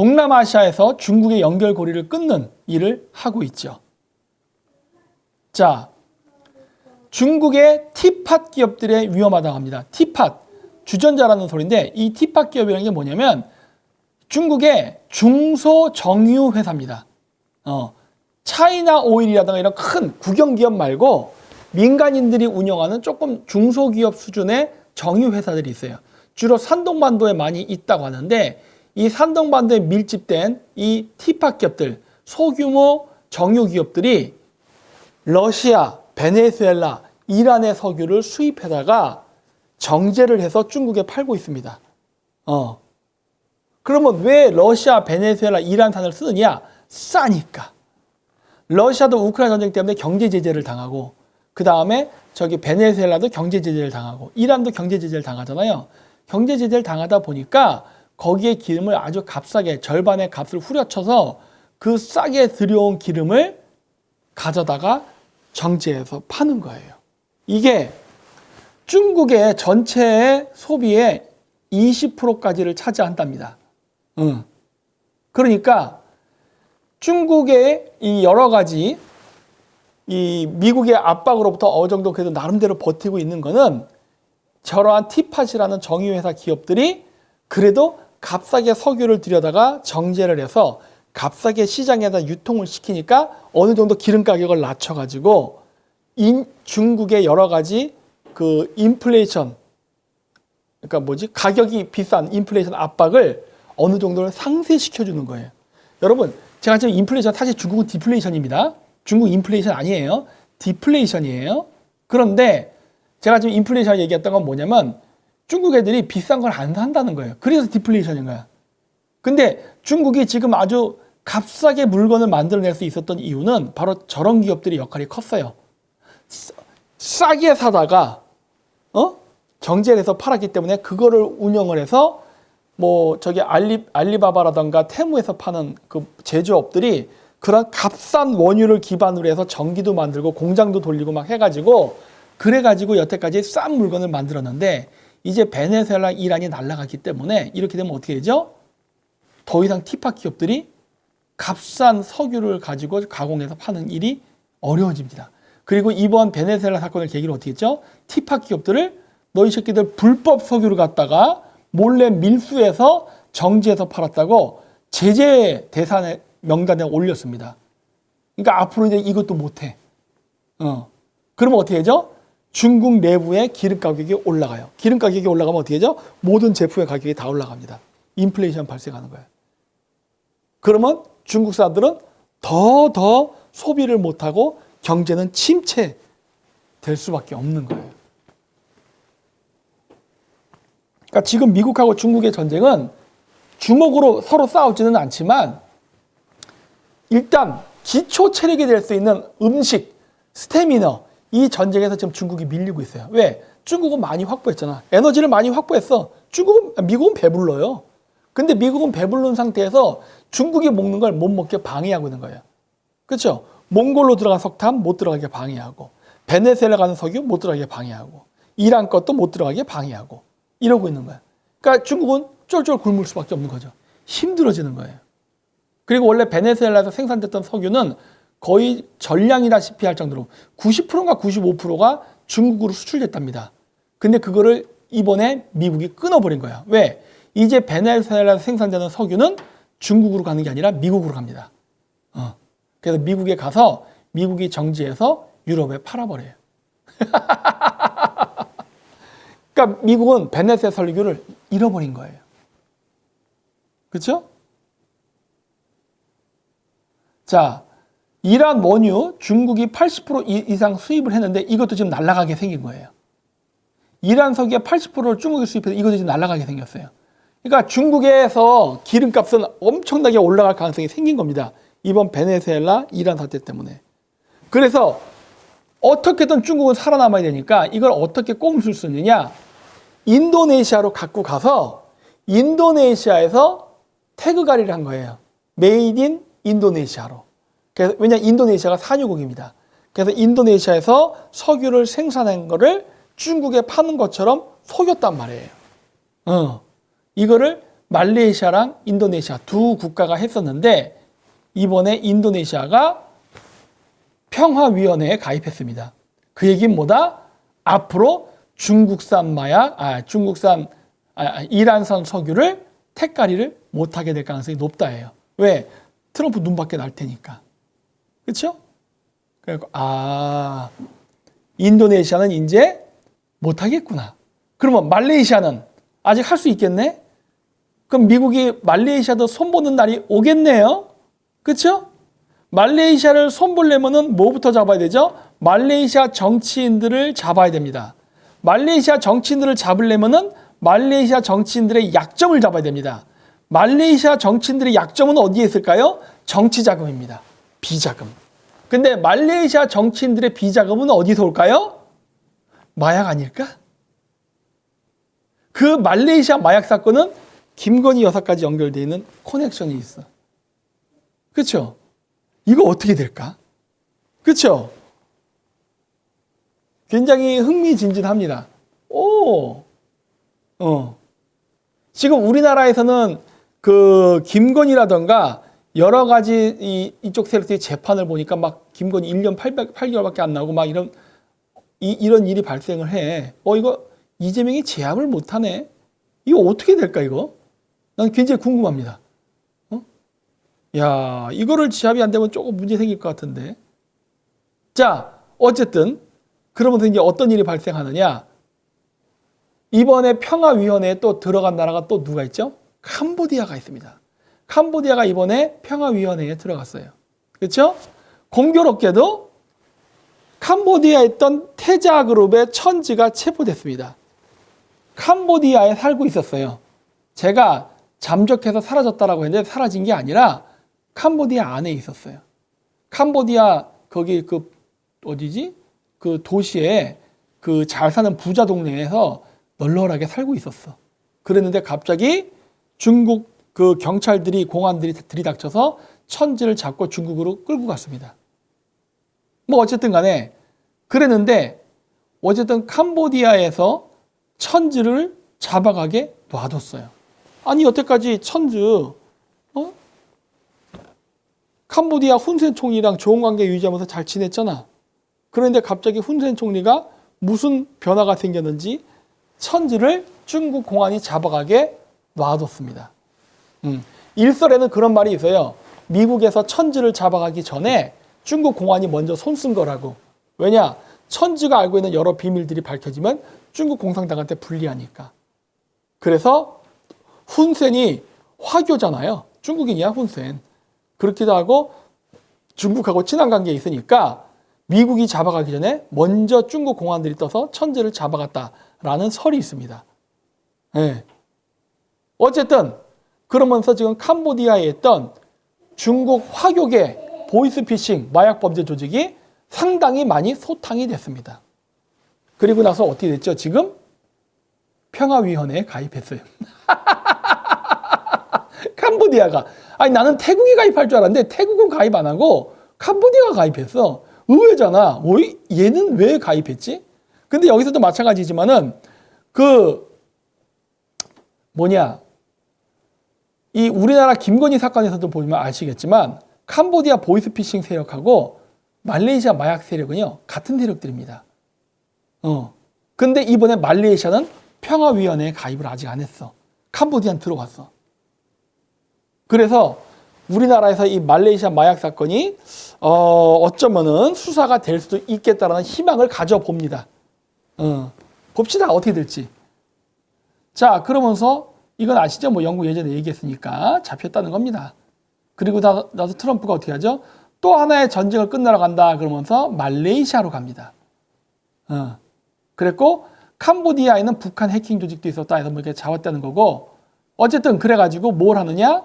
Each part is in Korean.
동남아시아에서 중국의 연결고리를 끊는 일을 하고 있죠. 자, 중국의 티팟 기업들의 위험하다고 합니다. 티팟, 주전자라는 소리인데 이 티팟 기업이라는 게 뭐냐면 중국의 중소 정유 회사입니다. 어, 차이나 오일이라든가 이런 큰 국영 기업 말고 민간인들이 운영하는 조금 중소기업 수준의 정유 회사들이 있어요. 주로 산동반도에 많이 있다고 하는데 이 산동반도에 밀집된 이 티팟 기업들, 소규모 정유 기업들이 러시아, 베네수엘라, 이란의 석유를 수입해다가 정제를 해서 중국에 팔고 있습니다. 어. 그러면 왜 러시아, 베네수엘라, 이란산을 쓰느냐? 싸니까. 러시아도 우크라이나 전쟁 때문에 경제 제재를 당하고 그 다음에 저기 베네수엘라도 경제 제재를 당하고 이란도 경제 제재를 당하잖아요. 경제 제재를 당하다 보니까 거기에 기름을 아주 값싸게 절반의 값을 후려쳐서 그 싸게 들여온 기름을 가져다가 정제해서 파는 거예요. 이게 중국의 전체 소비의 20%까지를 차지한답니다. 응. 그러니까 중국의 이 여러 가지 이 미국의 압박으로부터 어느 정도 그래도 나름대로 버티고 있는 거는 저러한 티팟이라는 정유회사 기업들이 그래도 값싸게 석유를 들여다가 정제를 해서 값싸게 시장에다 유통을 시키니까 어느 정도 기름 가격을 낮춰가지고 인, 중국의 여러 가지 그 인플레이션 그러니까 뭐지 가격이 비싼 인플레이션 압박을 어느 정도를 상쇄시켜 주는 거예요. 여러분 제가 지금 인플레이션 사실 중국은 디플레이션입니다. 중국 인플레이션 아니에요. 디플레이션이에요. 그런데 제가 지금 인플레이션 얘기했던 건 뭐냐면 중국 애들이 비싼 걸 안 산다는 거예요. 그래서 디플레이션인 거야. 근데 중국이 지금 아주 값싸게 물건을 만들어낼 수 있었던 이유는 바로 저런 기업들의 역할이 컸어요. 싸- 싸게 사다가 어 정제를 해서 팔았기 때문에 그거를 운영을 해서 뭐 저기 알리 알리바바라던가 테무에서 파는 그 제조업들이 그런 값싼 원유를 기반으로 해서 전기도 만들고 공장도 돌리고 막 해가지고 그래가지고 여태까지 싼 물건을 만들었는데 이제 베네수엘라 이란이 날아갔기 때문에 이렇게 되면 어떻게 되죠? 더 이상 티팟 기업들이 값싼 석유를 가지고 가공해서 파는 일이 어려워집니다. 그리고 이번 베네수엘라 사건을 계기로 어떻게 했죠? 티팟 기업들을 너희 새끼들 불법 석유를 갖다가 몰래 밀수해서 정지해서 팔았다고 제재 대상에 명단에 올렸습니다. 그러니까 앞으로 이제 이것도 못해. 어. 그러면 어떻게 되죠? 중국 내부의 기름 가격이 올라가요. 기름 가격이 올라가면 어떻게 되죠? 모든 제품의 가격이 다 올라갑니다. 인플레이션 발생하는 거예요. 그러면 중국 사람들은 더 더 소비를 못하고 경제는 침체 될 수밖에 없는 거예요. 그러니까 지금 미국하고 중국의 전쟁은 주먹으로 서로 싸우지는 않지만 일단 기초 체력이 될 수 있는 음식, 스태미너 이 전쟁에서 지금 중국이 밀리고 있어요. 왜? 중국은 많이 확보했잖아. 에너지를 많이 확보했어. 중국은 미국은 배불러요. 근데 미국은 배부른 상태에서 중국이 먹는 걸 못 먹게 방해하고 있는 거예요. 그렇죠? 몽골로 들어간 석탄 못 들어가게 방해하고 베네수엘라 가는 석유 못 들어가게 방해하고 이란 것도 못 들어가게 방해하고 이러고 있는 거야. 그러니까 중국은 쫄쫄 굶을 수밖에 없는 거죠. 힘들어지는 거예요. 그리고 원래 베네수엘라에서 생산됐던 석유는 거의 전량이다시피 할 정도로 90%인가 95%가 중국으로 수출됐답니다. 근데 그거를 이번에 미국이 끊어버린 거야. 왜? 이제 베네수엘라에서 생산되는 석유는 중국으로 가는 게 아니라 미국으로 갑니다. 어. 그래서 미국에 가서 미국이 정지해서 유럽에 팔아버려요. 그러니까 미국은 베네수엘라 석유를 잃어버린 거예요. 그렇죠? 자, 이란 원유 중국이 80% 이- 이상 수입을 했는데 이것도 지금 날아가게 생긴 거예요. 이란 석유의 80%를 중국이 수입해서 이것도 지금 날아가게 생겼어요. 그러니까 중국에서 기름값은 엄청나게 올라갈 가능성이 생긴 겁니다. 이번 베네수엘라 이란 사태 때문에. 그래서 어떻게든 중국은 살아남아야 되니까 이걸 어떻게 꼼수를 쓰느냐. 인도네시아로 갖고 가서 인도네시아에서 태그 가리를 한 거예요. 메이드 인 인도네시아로. 그래서 왜냐 인도네시아가 산유국입니다. 그래서 인도네시아에서 석유를 생산한 거를 중국에 파는 것처럼 속였단 말이에요. 어. 이거를 말레이시아랑 인도네시아 두 국가가 했었는데 이번에 인도네시아가 평화위원회에 가입했습니다. 그 얘기는 뭐다? 앞으로 중국산 마약, 아, 중국산, 아, 이란산 석유를 택가리를 못하게 될 가능성이 높다예요. 왜? 트럼프 눈밖에 날 테니까. 그렇죠? 그래서 아 인도네시아는 이제 못하겠구나. 그러면 말레이시아는 아직 할 수 있겠네? 그럼 미국이 말레이시아도 손보는 날이 오겠네요? 그렇죠? 말레이시아를 손보려면은 뭐부터 잡아야 되죠? 말레이시아 정치인들을 잡아야 됩니다. 말레이시아 정치인들을 잡으려면은 말레이시아 정치인들의 약점을 잡아야 됩니다. 말레이시아 정치인들의 약점은 어디에 있을까요? 정치 자금입니다. 비자금. 근데 말레이시아 정치인들의 비자금은 어디서 올까요? 마약 아닐까? 그 말레이시아 마약 사건은 김건희 여사까지 연결되어 있는 커넥션이 있어. 그렇죠? 이거 어떻게 될까? 그렇죠? 굉장히 흥미진진합니다. 오, 어. 지금 우리나라에서는 그 김건희라던가 여러 가지 이, 이쪽 세력들이 재판을 보니까 막 김건희 1년 800, 8개월밖에 안 나오고 막 이런 이, 이런 일이 발생을 해. 어 이거 이재명이 제압을 못하네. 이거 어떻게 될까 이거? 난 굉장히 궁금합니다. 어? 야 이거를 제압이 안 되면 조금 문제 생길 것 같은데. 자 어쨌든 그러면서 이제 어떤 일이 발생하느냐? 이번에 평화위원회에 또 들어간 나라가 또 누가 있죠? 캄보디아가 있습니다. 캄보디아가 이번에 평화위원회에 들어갔어요. 그렇죠? 공교롭게도 캄보디아에 있던 태자 그룹의 천지가 체포됐습니다. 캄보디아에 살고 있었어요. 제가 잠적해서 사라졌다라고 했는데 사라진 게 아니라 캄보디아 안에 있었어요. 캄보디아 거기 그 어디지? 그 도시에 그 잘 사는 부자 동네에서 널널하게 살고 있었어. 그랬는데 갑자기 중국 그 경찰들이 공안들이 들이닥쳐서 천지를 잡고 중국으로 끌고 갔습니다. 뭐 어쨌든 간에 그랬는데 어쨌든 캄보디아에서 천지를 잡아가게 놔뒀어요. 아니 여태까지 천주 어? 캄보디아 훈센 총리랑 좋은 관계 유지하면서 잘 지냈잖아. 그런데 갑자기 훈센 총리가 무슨 변화가 생겼는지 천지를 중국 공안이 잡아가게 놔뒀습니다. 음, 일설에는 그런 말이 있어요. 미국에서 천지를 잡아가기 전에 중국 공안이 먼저 손쓴 거라고. 왜냐? 천지가 알고 있는 여러 비밀들이 밝혀지면 중국 공산당한테 불리하니까. 그래서 훈센이 화교잖아요. 중국인이야, 훈센. 그렇기도 하고 중국하고 친한 관계에 있으니까 미국이 잡아가기 전에 먼저 중국 공안들이 떠서 천지를 잡아갔다라는 설이 있습니다. 네. 어쨌든 그러면서 지금 캄보디아에 있던 중국 화교계 보이스피싱 마약 범죄 조직이 상당히 많이 소탕이 됐습니다. 그리고 나서 어떻게 됐죠? 지금 평화위원회에 가입했어요. 캄보디아가 아니 나는 태국이 가입할 줄 알았는데 태국은 가입 안 하고 캄보디아가 가입했어. 의외잖아. 뭐 얘는 왜 가입했지? 근데 여기서도 마찬가지지만은 그 뭐냐 이 우리나라 김건희 사건에서도 보면 아시겠지만 캄보디아 보이스피싱 세력하고 말레이시아 마약 세력은요 같은 세력들입니다. 어. 근데 이번에 말레이시아는 평화위원회에 가입을 아직 안 했어. 캄보디아는 들어갔어. 그래서 우리나라에서 이 말레이시아 마약 사건이 어, 어쩌면은 수사가 될 수도 있겠다라는 희망을 가져봅니다. 어, 봅시다 어떻게 될지. 자 그러면서 이건 아시죠? 뭐 영국 예전에 얘기했으니까 잡혔다는 겁니다. 그리고 나, 나서 트럼프가 어떻게 하죠? 또 하나의 전쟁을 끝나러 간다 그러면서 말레이시아로 갑니다. 어. 그랬고 캄보디아에는 북한 해킹 조직도 있었다 해서 뭐 이렇게 잡았다는 거고 어쨌든 그래가지고 뭘 하느냐?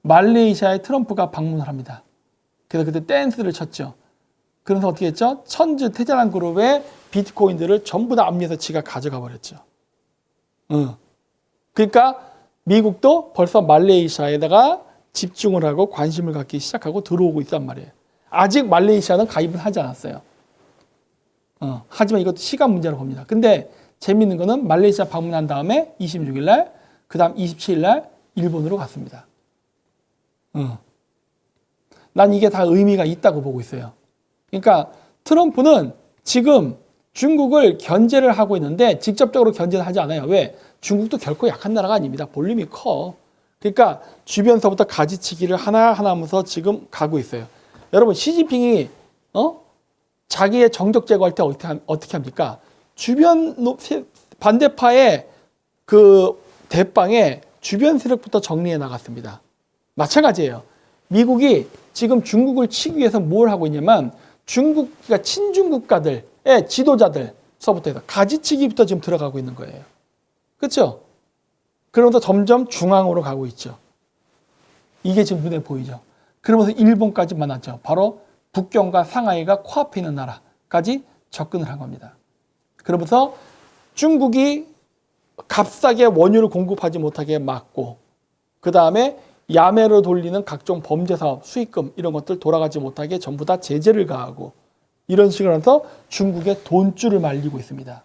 말레이시아에 트럼프가 방문을 합니다. 그래서 그때 댄스를 쳤죠. 그래서 어떻게 했죠? 천주 테자란 그룹의 비트코인들을 전부 다 압류해서 지가 가져가 버렸죠. 어. 그러니까 미국도 벌써 말레이시아에다가 집중을 하고 관심을 갖기 시작하고 들어오고 있단 말이에요. 아직 말레이시아는 가입을 하지 않았어요. 어, 하지만 이것도 시간 문제로 봅니다. 근데 재밌는 거는 말레이시아 방문한 다음에 26일 날 그 다음 27일 날 일본으로 갔습니다. 응. 난 이게 다 의미가 있다고 보고 있어요. 그러니까 트럼프는 지금 중국을 견제를 하고 있는데 직접적으로 견제는 하지 않아요. 왜? 중국도 결코 약한 나라가 아닙니다. 볼륨이 커. 그러니까 주변서부터 가지치기를 하나하나 하면서 지금 가고 있어요. 여러분 시진핑이 어? 자기의 정적 제거할 때 어떻게, 함- 어떻게 합니까? 주변 반대파의 그 대빵에 주변 세력부터 정리해 나갔습니다. 마찬가지예요. 미국이 지금 중국을 치기 위해서 뭘 하고 있냐면 중국, 그러니까 친중국가들의 지도자들서부터 해서 가지치기부터 지금 들어가고 있는 거예요. 그렇죠? 그러면서 점점 중앙으로 가고 있죠. 이게 지금 눈에 보이죠. 그러면서 일본까지 만났죠. 바로 북경과 상하이가 코앞에 있는 나라까지 접근을 한 겁니다. 그러면서 중국이 값싸게 원유를 공급하지 못하게 막고 그 다음에 야매로 돌리는 각종 범죄 사업 수익금 이런 것들 돌아가지 못하게 전부 다 제재를 가하고 이런 식으로 해서 중국의 돈줄을 말리고 있습니다.